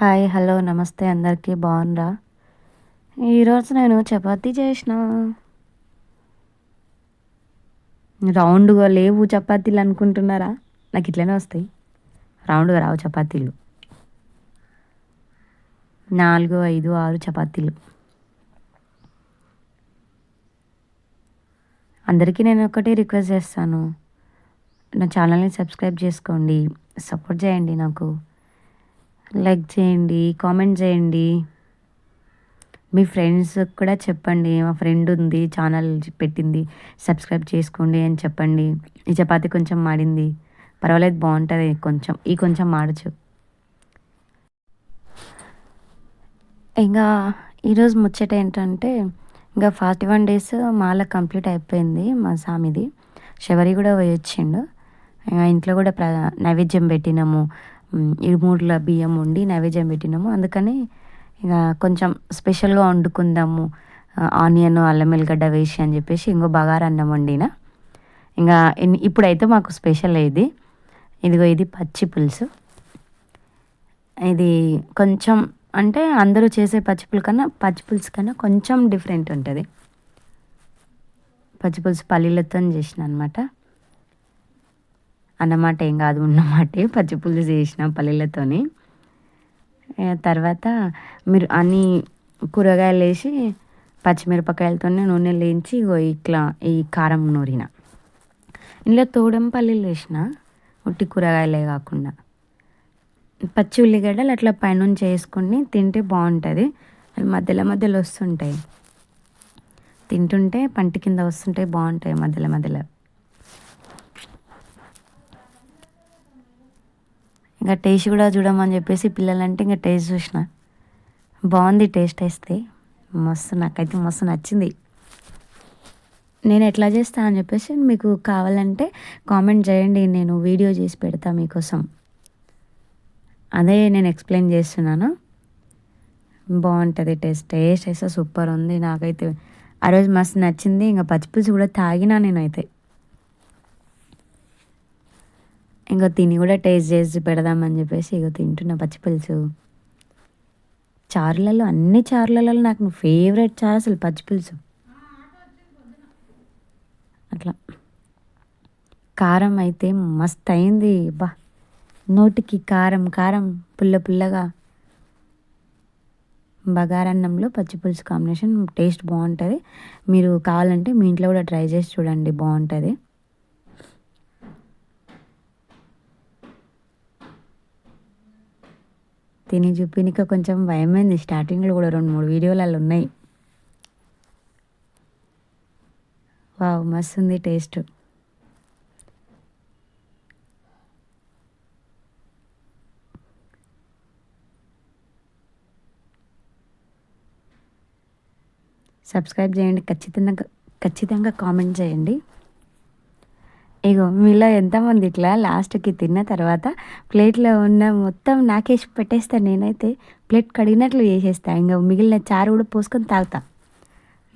Hi hello నమస్తే అందరికీ. బాగుండ్రా ఈరోజు నేను చపాతీ చేసిన. రౌండ్గా లేవు చపాతీలు అనుకుంటున్నారా? నాకు ఇట్లనే వస్తాయి. రౌండ్గా రావు చపాతీలు. నాలుగు ఐదు ఆరు చపాతీలు. అందరికీ నేను ఒకటే రిక్వెస్ట్ చేస్తాను. నా ఛానల్ని సబ్స్క్రైబ్ చేసుకోండి. సపోర్ట్ చేయండి నాకు. లైక్ చేయండి కామెంట్ చేయండి. మీ ఫ్రెండ్స్ కూడా చెప్పండి మా ఫ్రెండ్ ఉంది ఛానల్ పెట్టింది సబ్స్క్రైబ్ చేసుకోండి అని చెప్పండి. ఈ చపాతి కొంచెం మాడింది. పర్వాలేదు బాగుంటుంది కొంచెం ఈ కొంచెం మాడచ్చు. ఇంకా ఈరోజు ముచ్చట ఏంటంటే ఇంకా ఫార్టీ వన్ డేస్ మాల కంప్లీట్ అయిపోయింది మా సామిది. శబరి కూడా పోయి వచ్చిండు ఇంకా ఇంట్లో కూడా ప్ర నైవేద్యం పెట్టినాము. ఇరుమూర్ల బియ్యం వండి నైవేద్యం పెట్టినాము. అందుకని ఇక కొంచెం స్పెషల్గా వండుకుందాము ఆనియన్ అల్లం ఎల్లిగడ్డ వేసి అని చెప్పేసి ఇంకో బగారా అన్నం వండిన. ఇంకా ఇప్పుడైతే మాకు స్పెషల్ ఇది. ఇదిగో ఇది పచ్చి పులుసు. ఇది కొంచెం అంటే అందరూ చేసే పచ్చి పులుసు కన్నా పచ్చి పులుసు కన్నా కొంచెం డిఫరెంట్ ఉంటుంది. పచ్చి పులుసు పల్లీలతో చేసిన అనమాట అన్నమాట ఏం కాదు ఉన్నమాటే పచ్చిపులుసు చేసిన పల్లీలతోని. తర్వాత మీరు అన్ని కూరగాయలు వేసి పచ్చిమిరపకాయలతోనే నూనె లేంచి ఇట్లా ఈ కారం నూరిన. ఇందులో తోడం పల్లీలు వేసిన ఉట్టి కూరగాయలే కాకుండా. పచ్చి ఉల్లిగడ్డలు అట్లా పైనుంచి వేసుకుని తింటే బాగుంటుంది. అవి మధ్యలో మధ్యలో వస్తుంటాయి. తింటుంటే పంటి కింద వస్తుంటాయి బాగుంటాయి మధ్యలో మధ్యలో. ఇంకా టేస్ట్ కూడా చూడమని చెప్పేసి పిల్లలంటే ఇంకా టేస్ట్ చూసిన. బాగుంది టేస్ట్ వేస్తే. మస్తు నాకైతే మస్తు నచ్చింది. నేను ఎట్లా చేస్తా అని చెప్పేసి మీకు కావాలంటే కామెంట్ చేయండి. నేను వీడియో చేసి పెడతా మీకోసం. అదే నేను ఎక్స్ప్లెయిన్ చేస్తున్నాను. బాగుంటుంది టేస్ట్. టేస్ట్ అయితే సూపర్ ఉంది. నాకైతే ఆ రోజు మస్తు నచ్చింది. ఇంకా పచ్చిపులుసు కూడా తాగినా నేనైతే. ఇంకా తిని కూడా టేస్ట్ చేసి పెడదామని చెప్పేసి ఇక తింటున్న పచ్చిపులుసు చారులలో అన్ని చారులలో నాకు ఫేవరెట్ చారు అసలు పచ్చిపులుసు అట్లా. కారం అయితే మస్త్ అయింది. బా. నోటికి కారం కారం పుల్ల పుల్లగా. బగారన్నంలో పచ్చిపులుసు కాంబినేషన్ టేస్ట్ బాగుంటుంది. మీరు కావాలంటే మీ ఇంట్లో కూడా ట్రై చేసి చూడండి బాగుంటుంది. తిని చూపినిక కొంచెం భయమైంది. స్టార్టింగ్లో కూడా రెండు మూడు వీడియోలలో ఉన్నాయి. వావ్ మస్తు ఉంది టేస్ట్. సబ్స్క్రైబ్ చేయండి. ఖచ్చితంగా ఖచ్చితంగా కామెంట్ చేయండి. ఇగో మీలో ఎంతమంది ఇట్లా లాస్ట్కి తిన్న తర్వాత ప్లేట్లో ఉన్న మొత్తం నాకేసి పెట్టేస్తాను నేనైతే ప్లేట్ కడిగినట్లు చేసేస్తా. ఇంకా మిగిలిన చారు కూడా పోసుకొని తాగుతా.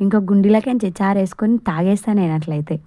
ఇంకో గుండీలకి చారు వేసుకొని తాగేస్తాను నేను అట్లయితే.